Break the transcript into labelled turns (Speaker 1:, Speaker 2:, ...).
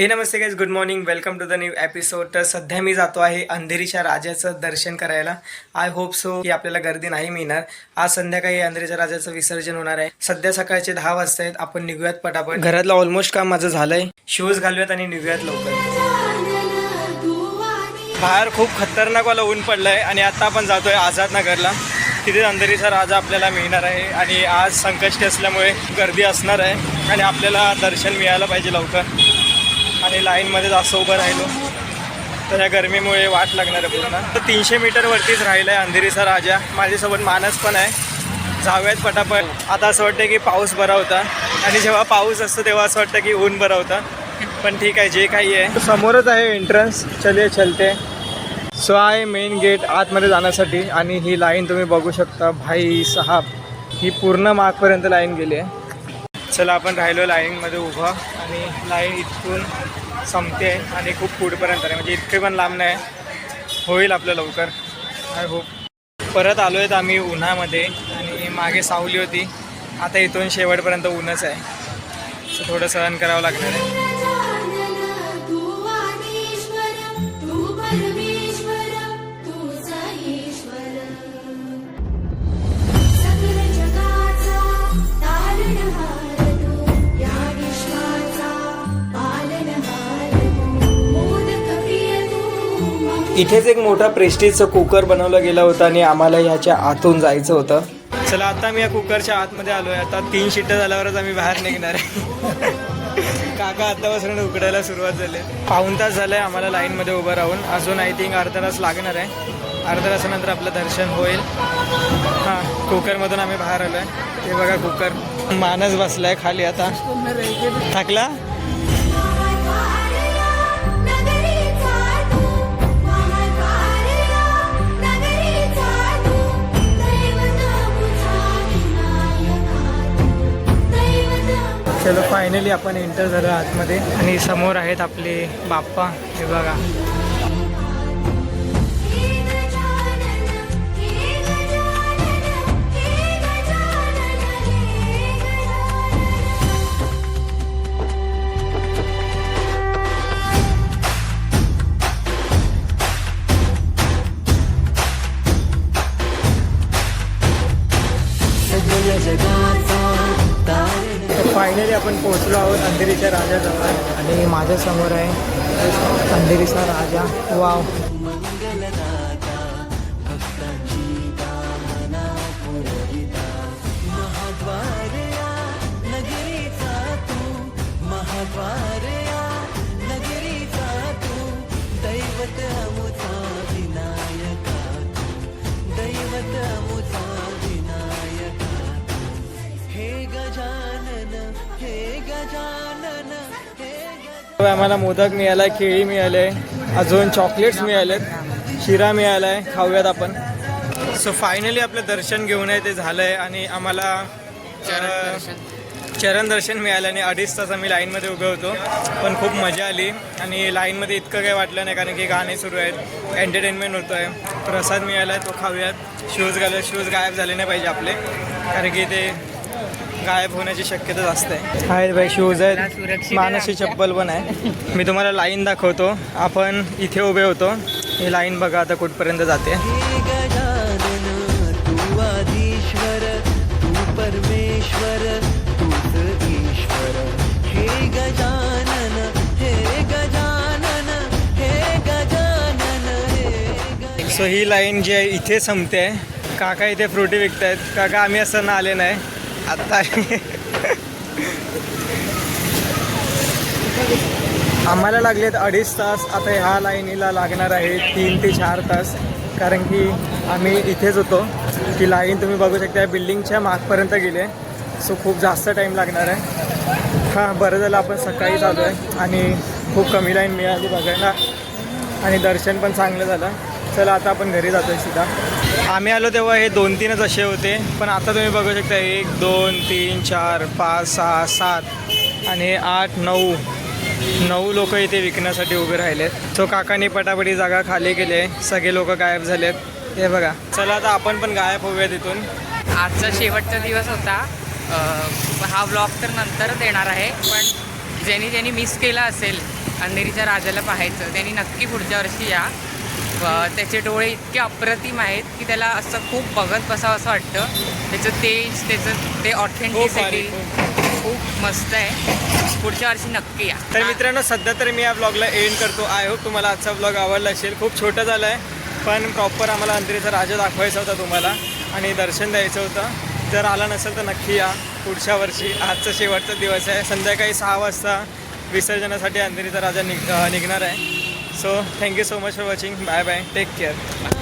Speaker 1: हे नमस्ते guys good morning welcome to the new episode तर सध्या मी जातो आहे अंधेरीच्या राजाचं दर्शन करायला आय होप सो की आपल्याला गर्दी नाही मिळणार आज संध्याकाळी अंधेरीच्या राजाचं विसर्जन होणार आहे सध्या सकाळचे दहा वाजता आहेत आपण निघूयात पटापट घरातलं ऑलमोस्ट काम माझं झालंय शूज घालूयात आणि निघूयात लवकर बाहेर खूप खतरनाक वाला ऊन पडलंय आणि आता आपण जातोय आझाद नगरला तिथे अंधेरीचा राजा आपल्याला मिळणार आहे आणि आज संकष्टी असल्यामुळे गर्दी असणार आहे आणि आपल्याला दर्शन मिळायला पाहिजे लवकर आणि लाईनमध्येच असं उभं राहिलो तर या गरमीमुळे वाट लागणार आहे पूर्ण तर तीनशे मीटरवरतीच राहिलं आहे अंधेरीचा राजा माझ्यासोबत मानस पण आहे जाव्यात पटापट आता असं वाटतं की पाऊस बरा होता आणि जेव्हा पाऊस असतो तेव्हा असं वाटतं की ऊन बरा पण ठीक आहे जे काही आहे समोरच आहे एंट्रन्स चले चलते सो आहे मेन गेट आतमध्ये जाण्यासाठी आणि ही लाईन तुम्ही बघू शकता भाई साहब ही पूर्ण मागपर्यंत लाईन गेली आहे चला आपण राहिलो लाईनमध्ये उभं आणि लाईन इथून संपते आणि खूप पुढपर्यंत आहे म्हणजे इतके पण लांब नाही होईल आपलं लवकर आय होप परत आलो आहेत आम्ही उन्हामध्ये आणि मागे सावली होती आता इथून शेवटपर्यंत ऊनच आहे सो थोडं सहन करावं लागणार आहे इथेच एक मोठा प्रेस्टीजचा कुकर बनवला गेला होता आणि आम्हाला ह्याच्या आतून जायचं होतं चला आता मी या कुकरच्या आतमध्ये आलो आहे आता तीन शिट्ट झाल्यावरच आम्ही बाहेर निघणार आहे काका आतापासून उकडायला सुरुवात झाली पाऊन तास झालं आहे आम्हाला लाईनमध्ये उभं राहून अजून आय थिंक अर्धा तास लागणार आहे अर्धा तासानंतर आपलं दर्शन होईल हां कुकरमधून आम्ही बाहेर आलो आहे ते बघा कुकर मानस बसला खाली आता थकला चलो फायनली आपण एंटर झालो आतमध्ये आणि समोर आहेत आपले बाप्पा हे बघा फायनली आपण पोहोचलो आहोत अंधेरीच्या राजा जवळ आणि माझ्या समोर आहे अंधेरीचा राजा वा
Speaker 2: मंगल राजा फक्त गीताना गोरा महाबार नगरी सा तू महाबार नगरी सा तू दैवत मु सानायका दैवत
Speaker 1: आम्हाला मोदक मिळाला आहे केळी मिळाले अजून चॉकलेट्स मिळालेत शिरा मिळाला आहे खाऊयात आपण सो फायनली आपलं दर्शन घेऊन आहे ते झालं आहे आणि आम्हाला चरण दर्शन मिळालं आणि अडीच तास आम्ही लाईनमध्ये उभे होतो पण खूप मजा आली आणि लाईनमध्ये इतकं काही वाटलं नाही कारण की गाणे सुरू आहेत एंटरटेनमेंट होतो आहे प्रसाद मिळाला आहे तो खाऊयात शूज घालूयात शूज गायब झाले नाही पाहिजे आपले कारण की ते गायब होण्याची शक्यता जास्त आहे आहेत शूज आहेत मानसी चप्पल पण आहे मी तुम्हाला लाईन दाखवतो आपण इथे उभे होतो ही लाईन बघा आता कुठपर्यंत जाते
Speaker 2: परमेश्वर गजानन हे गजानन हे
Speaker 1: सो ही लाईन जी आहे इथे संपते काका इथे फ्रुटी विकत आहेत काका आम्ही असताना आले नाही आता आम्हाला लागलेत अडीच तास आता ह्या लाईनीला लागणार आहे तीन ते चार तास कारण की आम्ही इथेच होतो की लाईन तुम्ही बघू शकता बिल्डिंगच्या मागपर्यंत गेले सो खूप जास्त टाईम लागणार आहे हां बरं झालं आपण सकाळी चालू आहे आणि खूप कमी लाईन मिळाली बघायला आणि दर्शन पण चांगलं झालं चला आता आपण घरी जातो आहे सीधा आम्ही आलो तेव्हा हे दोन तीनच असे होते पण आता तुम्ही बघू शकता एक दोन तीन चार पाच सहा सात आणि हे आठ नऊ नऊ लोक इथे विकण्यासाठी उभे राहिलेत तो काकाने पटापटी जागा खाली केली सगळे लोक गायब झालेत हे बघा चला आता आपण पण गायब होऊया तिथून
Speaker 3: आजचा शेवटचा दिवस होता हा ब्लॉग तर नंतरच येणार आहे पण ज्यांनी ज्यांनी मिस केला असेल अंधेरीच्या राजाला पाहायचं त्यांनी नक्की पुढच्या वर्षी या त्याचे डोळे इतके अप्रतिम आहेत की त्याला असं खूप बघत बसावं असं वाटतं त्याचं तेज त्याचं ते ऑथेंटिसिटी
Speaker 1: खूप
Speaker 3: मस्त आहे पुढच्या वर्षी नक्की या
Speaker 1: तर मित्रांनो सध्या तर मी या ब्लॉगला एंड करतो आय होप तुम्हाला आजचा ब्लॉग आवडला असेल खूप छोटं झालं आहे पण प्रॉपर आम्हाला अंधेरीचा राजा दाखवायचा होता तुम्हाला आणि दर्शन द्यायचं होतं जर आला नसेल तर नक्की या पुढच्या वर्षी आजचा शेवटचा दिवस आहे संध्याकाळी सहा वाजता विसर्जनासाठी अंधेरीचा राजा निघ निघणार आहे So thank you so much for watching. Bye bye. Take care. Bye.